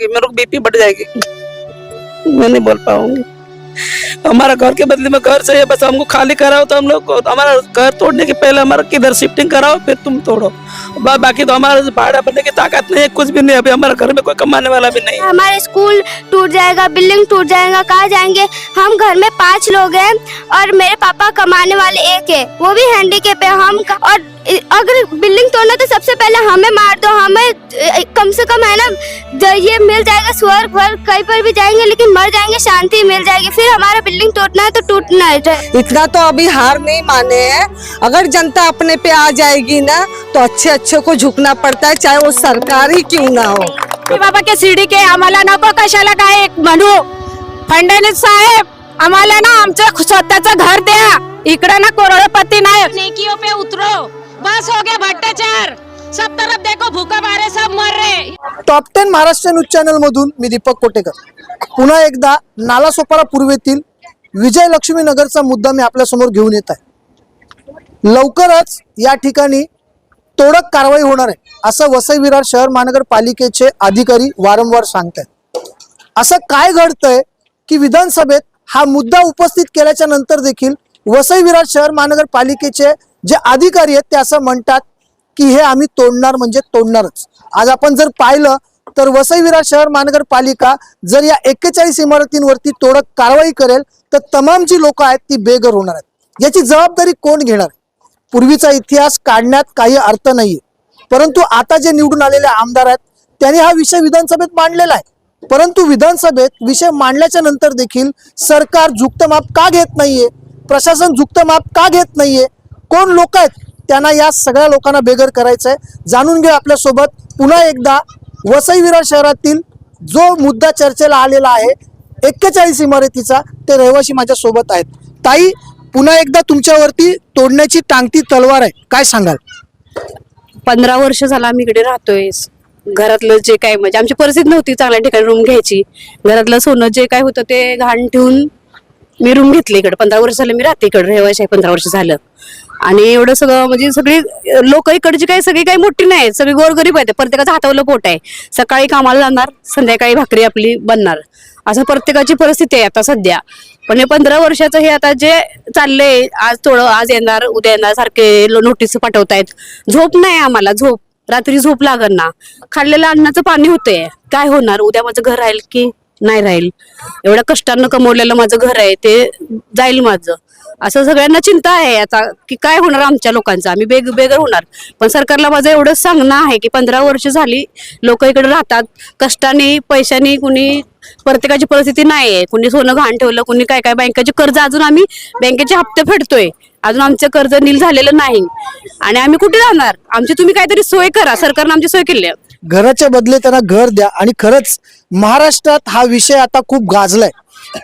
पाऊँगी मेरे को बीपी बढ़ जाएगी। मैं नहीं बोल पाऊँगी। हमारा घर के बदले में घर चाहिए बस हमको खाली कराओ तो हम लोग को हमारा घर तोड़ने के पहले हमारा किधर शिफ्टिंग कराओ फिर तुम तोड़ो। बा, बाकी तो हमारा भाड़ा भरने की ताकत नहीं है कुछ भी नहीं अभी हमारे घर में कोई कमाने वाला भी नहीं है। हमारे स्कूल टूट जाएगा बिल्डिंग टूट जाएगा कहाँ जाएँगे? हम घर में पाँच लोग हैं और मेरे पापा कमाने वाले एक है वो भी हैंडीकेप है हम और अगर बिल्डिंग तोड़ना तो सबसे पहले हमें मार दो हमें कम से कम है ना ये मिल जाएगा स्वर्ग वर्ग कहीं पर भी जाएँगे लेकिन मर जाएँगे शांति मिल जाएगी फिर हमारा बिल्डिंग टूटना है तो टूटना है इतना तो अभी हार नहीं माने हैं। अगर जनता अपने पे आ जाएगी ना तो अच्छे अच्छे को झुकना पड़ता है चाहे वो सरकार ही क्यों ना हो। बाबा के शिर्डी के आम्हाला नको कशाला काय म्हणू फडणवीस साहेब आम्हाला ना आमचं स्वतःचं घर द्या इकडे ना करोडपती नाही नेकियों पे उतरो। बस हो गया भ्रष्टाचार। सब तरफ देखो भूखा मारे सब मर रहे top ten Maharashtra news channel मधून मी दीपक कोटेकर. पुन्हा एकदा नालासोपारा पूर्वेतील विजय लक्ष्मी नगरचा मुद्दा मी आपल्यासमोर घेऊन येत आहे. लवकरच या ठिकाणी तोडक कारवाई होणार आहे असं वसई विरार शहर महानगरपालिकेचे अधिकारी वारंवार सांगतात असं काय घडतंय की विधानसभेत हा मुद्दा उपस्थित केल्याच्यानंतर देखील वसई विरार शहर महानगरपालिकेचे जे अधिकारी आहेत ते असं म्हणतात की हे आम्ही तोडणार म्हणजे तोडणारच. आज आपण जर पाहिलं तर वसई विरार शहर महानगरपालिका जर या एक्केचाळीस इमारतींवरती तोडक कारवाई करेल तर तमाम जी लोक आहेत ती बेघर होणार आहेत. याची जबाबदारी कोण घेणार पूर्वीचा इतिहास काढण्यात काही अर्थ नाहीये. परंतु आता जे निवडून आलेले आमदार आहेत त्यांनी हा विषय विधानसभेत मांडलेला आहे. परंतु विधानसभेत विषय मांडल्याच्या नंतर देखील सरकार झुकतं माप का घेत नाहीये? प्रशासन झुकतं माप का घेत नाहीये? कोण लोक आहेत त्यांना या सगळ्या लोकांना बेघर करायचं आहे जाणून घेऊ आपल्यासोबत. पुन्हा एकदा वसई विरार शहरातील जो मुद्दा चर्चेला आलेला आहे एक्केचाळीस इमारतीचा ते रहिवासी माझ्यासोबत आहेत. ताई पुन्हा एकदा तुमच्यावरती तोडण्याची टांगती तलवार आहे. काय सांगाल? पंधरा वर्ष झालं आम्ही इकडे राहतोय. घरातलं जे काय म्हणजे आमची परिस्थिती नव्हती चांगल्या ठिकाणी रूम घ्यायची. घरातलं सोनं जे काय होतं ते घाण ठेवून मी रूम घेतली इकडे. पंधरा वर्ष झालं मी राहते इकडे. रहिवाशी आहे पंधरा वर्ष झालं. आणि एवढं सगळं म्हणजे सगळी लोक इकडची काही सगळी काही मोठी नाही सगळी गोरगरीब आहेत. प्रत्येकाचं हातावलं पोट आहे. सकाळी कामाला जाणार संध्याकाळी भाकरी आपली बनणार. असं प्रत्येकाची परिस्थिती आहे आता सध्या. पण हे पंधरा वर्षाचं हे आता जे चाललंय आज थोडं आज येणार उद्या येणार सारखे नोटीस पाठवतायत. झोप नाही आम्हाला झोप. रात्री झोप लागल ना. खाल्लेलं अन्नाचं पाणी होतंय. काय होणार? उद्या माझं घर राहील की? नाही राहील. एवढ्या कष्टानं कमवलेलं माझं घर आहे ते जाईल माझं. असं सगळ्यांना चिंता आहे आता की काय होणार आमच्या लोकांचं? आम्ही बेग बेगर होणार. पण सरकारला माझं एवढंच सांगणं आहे की पंधरा वर्ष झाली लोक इकडे राहतात. कष्टाने पैशाने कुणी प्रत्येकाची परिस्थिती नाही आहे कुणी सोनं घाण ठेवलं कुणी काय काय बँकेचे कर्ज अजून आम्ही बँकेचे हप्ते फेडतोय. अजून आमचं कर्ज नील झालेलं नाही. आणि आम्ही कुठे जाणार? आमची तुम्ही काहीतरी सोय करा. सरकारनं आमची सोय केली आहे. घराच्या बदले त्यांना घर द्या. आणि खरंच महाराष्ट्रात हा विषय आता खूप गाजलाय.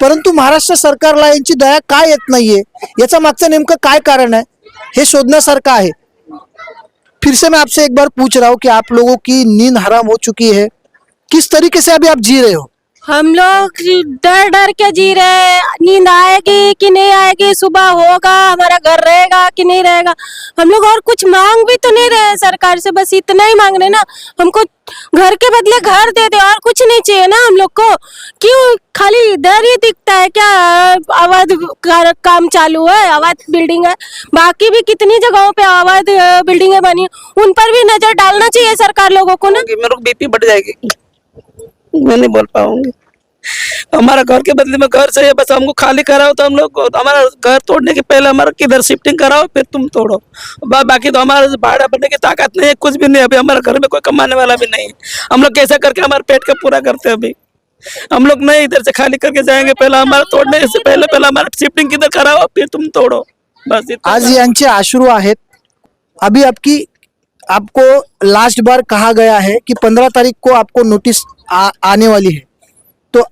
परंतु महाराष्ट्र सरकारला यांची दया काय येत नाहीये? याचा मागचं नेमकं काय कारण आहे? हे शोधण्यासारखं आहे. फिर से मैं आपसे एक बार पूछ रहा हूँ कि आप लोगों की नींद हराम हो चुकी है. किस तरीके से अभी आप जी रहे हो? हम लोग डर डर के जी रहे नींद आएगी कि नहीं आएगी? सुबह होगा, हमारा घर रहेगा कि नहीं रहेगा? हम लोग और कुछ मांग भी तो नहीं रहे सरकार से, बस इतना ही मांग रहे ना। हमको घर के बदले घर दे दे, और कुछ नहीं चाहिए ना हम लोग को। क्यों? खाली इधर ही दिखता है क्या? अवैध काम चालू है अवैध बिल्डिंग है। बाकी भी कितनी जगहों पे अवैध बिल्डिंगें बनी। उन पर भी नज़र डालना चाहिए सरकार लोगों को ना। मेरे को बीपी बढ़ जाएगी। मैं नहीं बोल पाऊँगी। हमारा घर के बदले में घर चाहिए बस हमको खाली कराओ तो हम लोग हमारा घर तोड़ने के पहले हमारा किधर शिफ्टिंग कराओ फिर तुम तोड़ो। बा, बाकी तो हमारा भाड़ा भरने की ताकत नहीं है कुछ भी नहीं अभी हमारे घर में कोई कमाने वाला भी नहीं हम लोग कैसा करके हमारे पेट का पूरा करते हैं अभी? हम लोग नहीं इधर से खाली करके जाएँगे पहले हमारा तोड़ने से पहले पहले हमारा शिफ्टिंग किधर कराओ फिर तुम तोड़ो। बस आज यांचे आश्रू आहेत। अभी आपकी आपको लास्ट बार कहा गया है कि पंद्रह तारीख को आपको नोटिस आ, आने वाली है। तो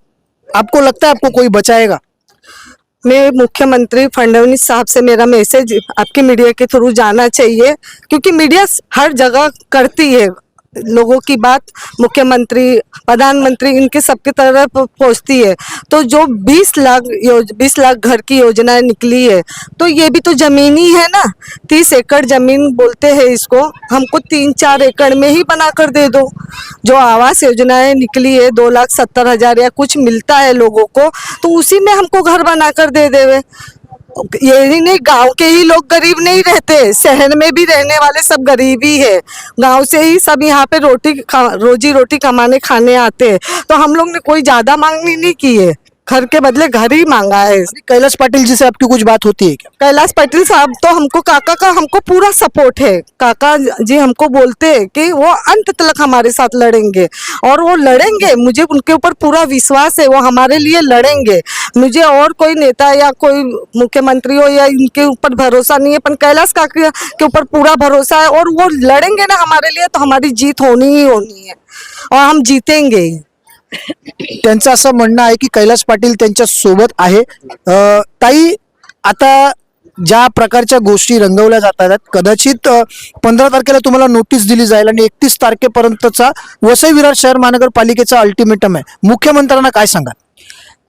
आपको लगता है आपको कोई बचाएगा? मैं मुख्यमंत्री फडणवीस साहब से मेरा मैसेज आपके मीडिया के थ्रू जाना चाहिए क्योंकि मीडिया हर जगह करती है। लोगों की बात मुख्यमंत्री, प्रधानमंत्री, इनके सबके तरफ़ पहुँचती है। तो जो 20 लाख 20 लाख घर की योजना निकली है तो ये भी तो ज़मीन ही है ना? 30 एकड़ ज़मीन बोलते हैं इसको, हमको तीन चार एकड़ में ही बना कर दे दो। जो आवास योजनाएँ निकली है, दो लाख सत्तर हज़ार या कुछ मिलता है लोगों को तो उसी में हमको घर बना कर दे देवे। ये नहीं गाँव के ही लोग गरीब नहीं रहते, शहर में भी रहने वाले सब गरीब ही है। गाँव से ही सब यहाँ पे रोटी रोजी रोटी कमाने, खाने आते हैं। तो हम लोग ने कोई ज़्यादा मांगनी नहीं की है। घर के बदले घर ही मांगा है। कैलाश पाटिल जी से आपकी कुछ बात होती है क्या? कैलाश पटेल साहब तो हमको काका का हमको पूरा सपोर्ट है। काका जी हमको बोलते हैं कि वो अंत तक हमारे साथ लड़ेंगे और वो लड़ेंगे। मुझे उनके ऊपर पूरा विश्वास है, वो हमारे लिए लड़ेंगे। मुझे और कोई नेता या कोई मुख्यमंत्री हो या इनके ऊपर भरोसा नहीं है, पर कैलाश काका के ऊपर पूरा भरोसा है और वो लड़ेंगे ना हमारे लिए तो हमारी जीत होनी ही होनी है और हम जीतेंगे त्यांचं असं म्हणणं आहे की कैलाश पाटील त्यांच्यासोबत आहे. ताई आता ज्या प्रकारच्या गोष्टी रंगवल्या जातात कदाचित पंधरा तारखेला तुम्हाला नोटीस दिली जाईल आणि एकतीस तारखेपर्यंतचा वसई विरार शहर महानगरपालिकेचा अल्टिमेटम आहे. मुख्यमंत्र्यांना काय सांगा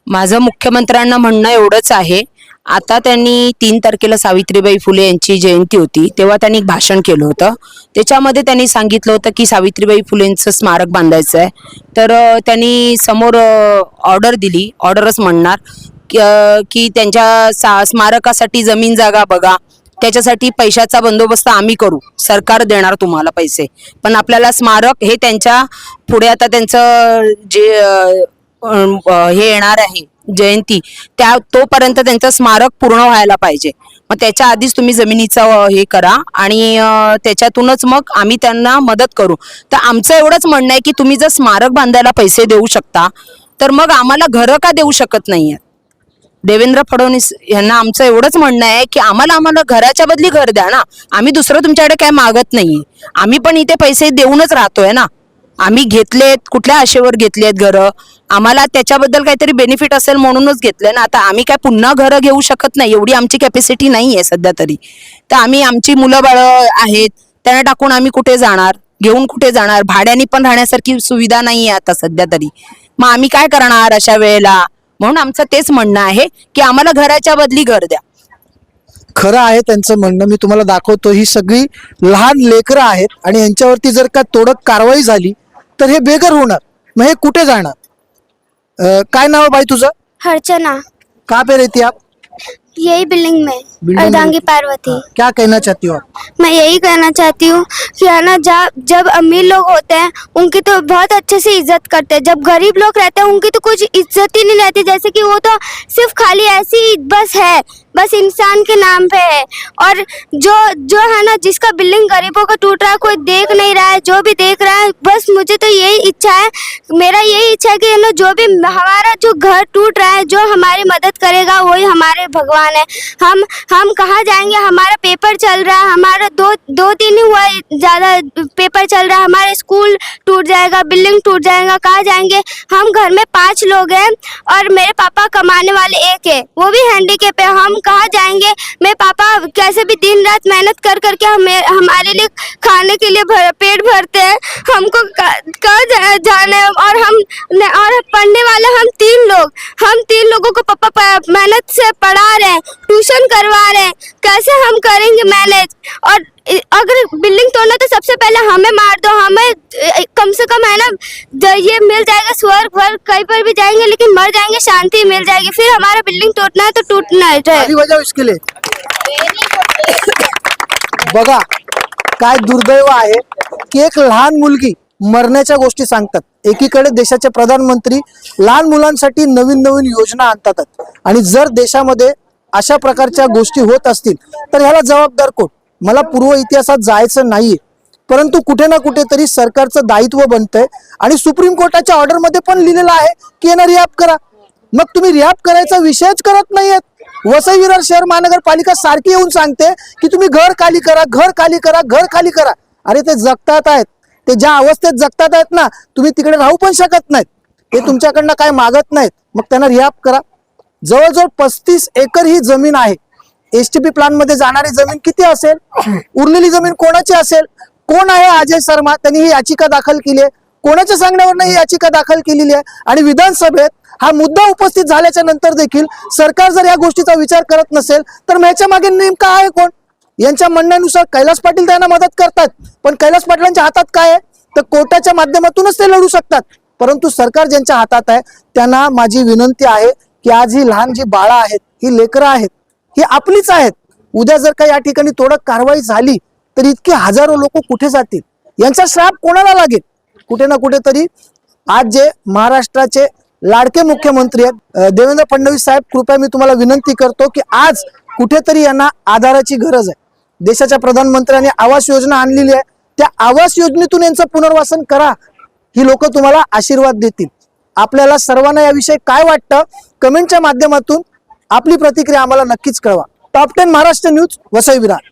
माझं मुख्यमंत्र्यांना म्हणणं एवढंच आहे आता त्यांनी तीन तारखेला सावित्रीबाई फुले यांची जयंती होती तेव्हा त्यांनी एक भाषण केलं होतं. त्याच्यामध्ये त्यांनी सांगितलं होतं की सावित्रीबाई फुलेंचं स्मारक बांधायचं आहे. तर त्यांनी समोर ऑर्डर दिली. ऑर्डरच म्हणणार की, त्यांच्या सा स्मारकासाठी जमीन जागा बघा. त्याच्यासाठी पैशाचा बंदोबस्त आम्ही करू. सरकार देणार तुम्हाला पैसे. पण आपल्याला स्मारक हे त्यांच्या पुढे आता त्यांचं जे हे येणार आहे. जयंती त्या तोपर्यंत त्यांचं स्मारक पूर्ण व्हायला पाहिजे. मग त्याच्या आधीच तुम्ही जमिनीचा हे करा आणि त्याच्यातूनच मग आम्ही त्यांना मदत करू. तर आमचं एवढंच म्हणणं आहे की तुम्ही जर स्मारक बांधायला पैसे देऊ शकता तर मग आम्हाला घरं का देऊ शकत नाही देवेंद्र फडणवीस यांना आमचं एवढंच म्हणणं आहे की आम्हाला आम्हाला घराच्या बदली घर द्या ना. आम्ही दुसरं तुमच्याकडे काय मागत नाही आम्ही पण इथे पैसे देऊनच राहतोय ना. आम्ही घेतलेत कुठल्या आशेवर घेतलेत घरं? आम्हाला त्याच्याबद्दल काहीतरी बेनिफिट असेल म्हणूनच घेतलं ना. आता आम्ही काय पुन्हा घरं घेऊ शकत नाही एवढी आमची कॅपॅसिटी नाही आहे सध्या तरी. तर आम्ही आमची मुलं बाळं आहेत त्यांना टाकून आम्ही कुठे जाणार? घेऊन कुठे जाणार? भाड्याने पण राहण्यासारखी सुविधा नाही आहे आता सध्या तरी. मग आम्ही काय करणार अशा वेळेला? म्हणून आमचं तेच म्हणणं आहे की आम्हाला घराच्या बदली घर द्या. खरं आहे त्यांचं म्हणणं मी तुम्हाला दाखवतो ही सगळी लहान लेकरं आहेत आणि यांच्यावरती जर का तोडक कारवाई झाली तर हे बेघर होणार. मग हे कुठे जाणार? अं, काय नाव आहे बाई तुझं? हर्चना. कहाँ पे रहती आप? यही में बिल्डिंग में. अर्धांगी पार्वती। क्या कहना चाहती हो आप? मैं यही कहना चाहती हूँ कि है ना जब जब अमीर लोग होते हैं उनकी तो बहुत अच्छे से इज़्ज़त करते हैं। जब गरीब लोग रहते हैं उनकी तो कुछ इज़्ज़त ही नहीं रहती। जैसे कि वो तो सिर्फ़ खाली ऐसी ही बस है बस इंसान के नाम पे है। और जो जो है ना जिसका बिल्डिंग गरीबों का टूट रहा है कोई देख नहीं रहा है जो भी देख रहा है बस मुझे तो यही इच्छा है मेरा यही इच्छा है कि ना जो भी हमारा जो घर टूट रहा है जो हमारी मदद करेगा वही हमारे भगवान है। हम हम कहाँ जाएँगे? हमारा पेपर चल रहा है हमारा दो दो दिन हुआ ज़्यादा पेपर चल रहा है हमारा स्कूल टूट जाएगा बिल्डिंग टूट जाएगा कहाँ जाएँगे? हम घर में पाँच लोग हैं और मेरे पापा कमाने वाले एक है वो भी हैंडीकेप है। हम कहाँ जाएँगे? मेरे पापा कैसे भी दिन रात मेहनत कर करके हमें हमारे लिए खाने के लिए भर, पेट भरते हैं। हमको कहाँ जा, जाना है? और हम और पढ़ने वाले हम तीन लोग हम तीन लोगों को पापा मेहनत से पढ़ा रहे हैं ट्यूशन करवा रहे हैं। कैसे हम करेंगे मैनेज और अगर बिल्डिंग तोड़ना तो सबसे पहले हमें मार दो। हमें कम से कम है ना ये मिल जाएगा स्वर्ग वर्ग कहीं पर भी जाएंगे लेकिन मर जाएंगे शांति मिल जाएगी। फिर हमारा बिल्डिंग टूटना है तो टूटना है इसके लिए। बघा काय दुर्दैव आहे की एक लहान मुलगी मरण्याच्या गोष्टी सांगतात. एकीकडे देशाचे प्रधानमंत्री लहान मुलांसाठी नवीन नवीन योजना आणतात आणि जर देशामध्ये अशा प्रकारच्या गोष्टी होत असतील तर ह्याला जबाबदार कोण? मला पूर्व इतिहासात जायचं नाहीये. परंतु कुठे ना कुठेतरी सरकारचं दायित्व बनतंय आणि सुप्रीम कोर्टाच्या ऑर्डरमध्ये पण लिहिलेलं आहे की यांना रियाप करा. मग तुम्ही रियाप करायचा विषयच करत नाहीयेत. वसई विरार शहर महानगरपालिका सारखी येऊन सांगते की तुम्ही घर खाली करा घर खाली करा घर खाली करा. अरे ते जगतात आहेत. ते ज्या अवस्थेत जगतात आहेत ना तुम्ही तिकडे राहू पण शकत नाहीत. ते तुमच्याकडनं काय मागत नाहीत. मग त्यांना रियाप करा. जवळजवळ पस्तीस एकर ही जमीन आहे. एस टी पी प्लानमध्ये जाणारी जमीन किती असेल? उरलेली जमीन कोणाची असेल? कोण आहे अजय शर्मा? त्यांनी ही याचिका दाखल केली आहे. कोणाच्या सांगण्यावरनं ही याचिका दाखल केलेली आहे? आणि विधानसभेत हा मुद्दा उपस्थित झाल्याच्यानंतर देखील सरकार जर या गोष्टीचा विचार करत नसेल तर ह्याच्या मागे नेमका आहे कोण? यांच्या म्हणण्यानुसार कैलास पाटील त्यांना मदत करतात. पण कैलास पाटलांच्या हातात काय आहे? तर कोर्टाच्या माध्यमातूनच ते लढू शकतात. परंतु सरकार ज्यांच्या हातात आहे त्यांना माझी विनंती आहे की आज ही लहान जी बाळा आहेत ही लेकरं आहेत ही आपलीच आहेत. उद्या जर का या ठिकाणी थोडं कारवाई झाली तर इतके हजारो लोक कुठे जातील? यांचा श्राप कोणाला लागेल? कुठे ना कुठेतरी आज जे महाराष्ट्राचे लाडके मुख्यमंत्री आहेत देवेंद्र फडणवीस साहेब कृपया मी तुम्हाला विनंती करतो की आज कुठेतरी यांना आधाराची गरज आहे. देशाच्या प्रधानमंत्र्यांनी आवास योजना आणलेली आहे. त्या आवास योजनेतून यांचं पुनर्वासन करा. ही लोक तुम्हाला आशीर्वाद देतील. आपल्याला सर्वांना याविषयी काय वाटतं? कमेंटच्या माध्यमातून आपली प्रतिक्रिया आम्हाला नक्कीच कळवा. Top ten Maharashtra news Vasai Virar.